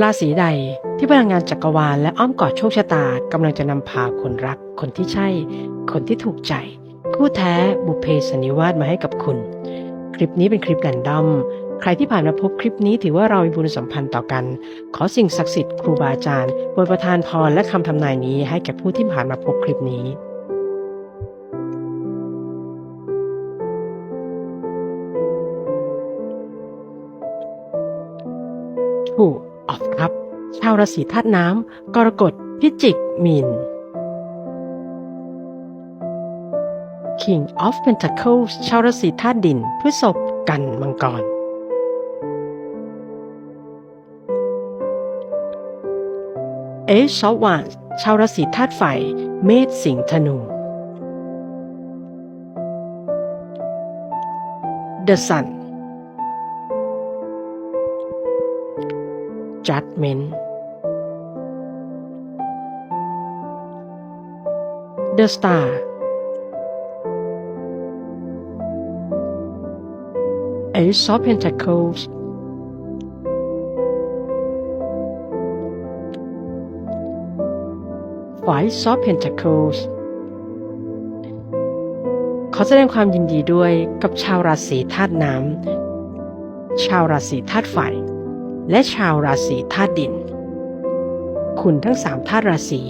ราศีใดที่พลังงานจักรวาลและอ้อมกอดโชคชะตากำลังจะนำพาคนรัก คนที่ใช่ คนที่ถูกใจ คู่แท้บุพเพสนิวาสมาให้กับคุณ คลิปนี้เป็นคลิปแรนดอม ใครที่ผ่านมาพบคลิปนี้ถือว่าเรามีบุญสัมพันธ์ต่อกัน ขอสิ่งศักดิ์สิทธิ์ครูบาอาจารย์โปรดประทานพรและคำทำนายนี้ให้แก่ผู้ที่ผ่านมาพบคลิปนี้ถูก ชาวราศีธาตุน้ำกรกฎพิจิกมีน King of Pentacles ชาวราศีธาตุดินพฤษภกันมังกร เอชอวานชาวราศีธาตุไฟ เมษสิงห์ธนู The Sun Judgment The Star Ace of Pentacles Five of Pentacles ขอแสดงความยินดีด้วยกับชาวราศีธาตุน้ำ ชาวราศีธาตุไฟ และชาวราศีธาตุดิน คุณทั้งสามธาตุราศี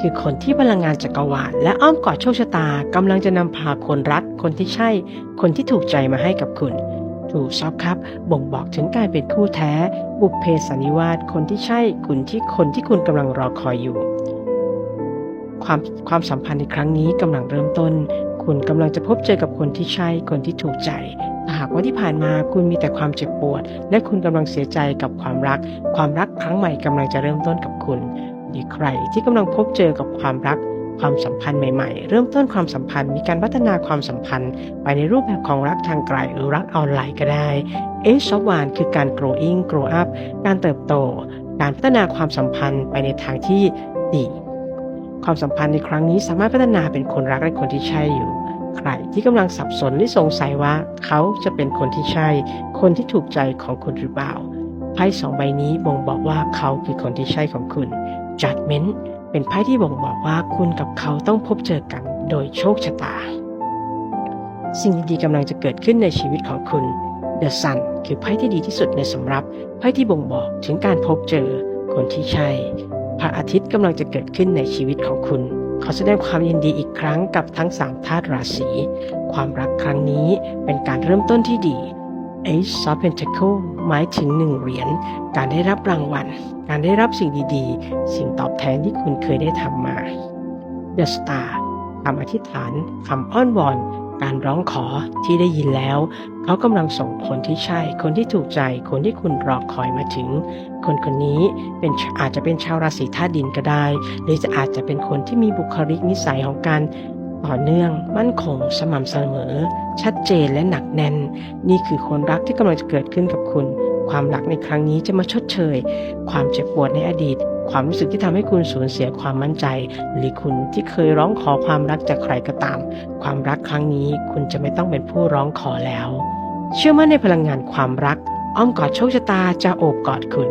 คือคนที่พลังงานจักรวาลและอ้อมกอดโชคชะตากำลังจะนำพาคนรัก คนที่ใช่ คนที่ถูกใจมาให้กับคุณ ถูกชอบครับ บ่งบอกถึงการเป็นคู่แท้ บุพเพสันนิวาสคนที่ใช่คุณที่คนที่คุณกำลังรอคอยอยู่ ความความสัมพันธ์ในครั้งนี้กำลังเริ่มต้น คุณกำลังจะพบเจอกับคนที่ใช่ คนที่ถูกใจหากว่าที่ผ่านมาคุณมีแต่ความเจ็บปวด และคุณกำลังเสียใจกับความรัก ความรักครั้งใหม่กำลังจะเริ่มต้นกับคุณ มีใครที่กำลังพบเจอกับความรักความสัมพันธ์ใหม่ๆ เริ่มต้นความสัมพันธ์ มีการพัฒนาความสัมพันธ์ ไปในรูปแบบของรักทางไกลหรือรักออนไลน์ก็ได้เอชอวานคือการ growing grow up การเติบโต การพัฒนาความสัมพันธ์ไปในทางที่ดี ความสัมพันธ์ในครั้งนี้สามารถพัฒนาเป็นคนรักและคนที่ใช่อยู่ ใครที่กำลังสับสนหรือสงสัยว่าเขาจะเป็นคนที่ใช่ คนที่ถูกใจของคุณหรือเปล่าไพ่สองใบนี้บ่งบอกว่าเขาคือคนที่ใช่ของคุณ Judgment เป็นไพ่ที่บ่งบอกว่าคุณกับเขาต้องพบเจอกันโดยโชคชะตา สิ่งดีๆกำลังจะเกิดขึ้นในชีวิตของคุณ The Sun คือไพ่ที่ดีที่สุดในสำรับไพ่ที่บ่งบอกถึงการพบเจอคนที่ใช่ พระอาทิตย์กำลังจะเกิดขึ้นในชีวิตของคุณ ขอแสดงความยินดีอีกครั้งกับทั้งสามธาตุราศี ความรักครั้งนี้เป็นการเริ่มต้นที่ดี Ace of Pentacles หมายถึงหนึ่งเหรียญ การได้รับรางวัล การได้รับสิ่งดีๆ สิ่งตอบแทนที่คุณเคยได้ทำมา The Star คำอธิษฐานคำอ้อนวอน การร้องขอที่ได้ยินแล้ว เขากำลังส่งคนที่ใช่ คนที่ถูกใจ คนที่คุณรอคอยมาถึง คนคนนี้เป็นอาจจะเป็นชาวราศีธาตุดินก็ได้ หรือจะอาจจะเป็นคนที่มีบุคลิกนิสัยของการ ต่อเนื่อง มั่นคง สม่ำเสมอ ชัดเจนและหนักแน่น นี่คือคนรักที่กำลังจะเกิดขึ้นกับคุณ ความรักในครั้งนี้จะมาชดเชย ความเจ็บปวดในอดีต ความรู้สึกที่ทำให้คุณสูญเสียความมั่นใจ หรือคุณที่เคยร้องขอความรักจากใครก็ตาม ความรักครั้งนี้คุณจะไม่ต้องเป็นผู้ร้องขอแล้ว เชื่อมั่นในพลังงานความรัก อ้อมกอดโชคชะตาจะโอบกอดคุณ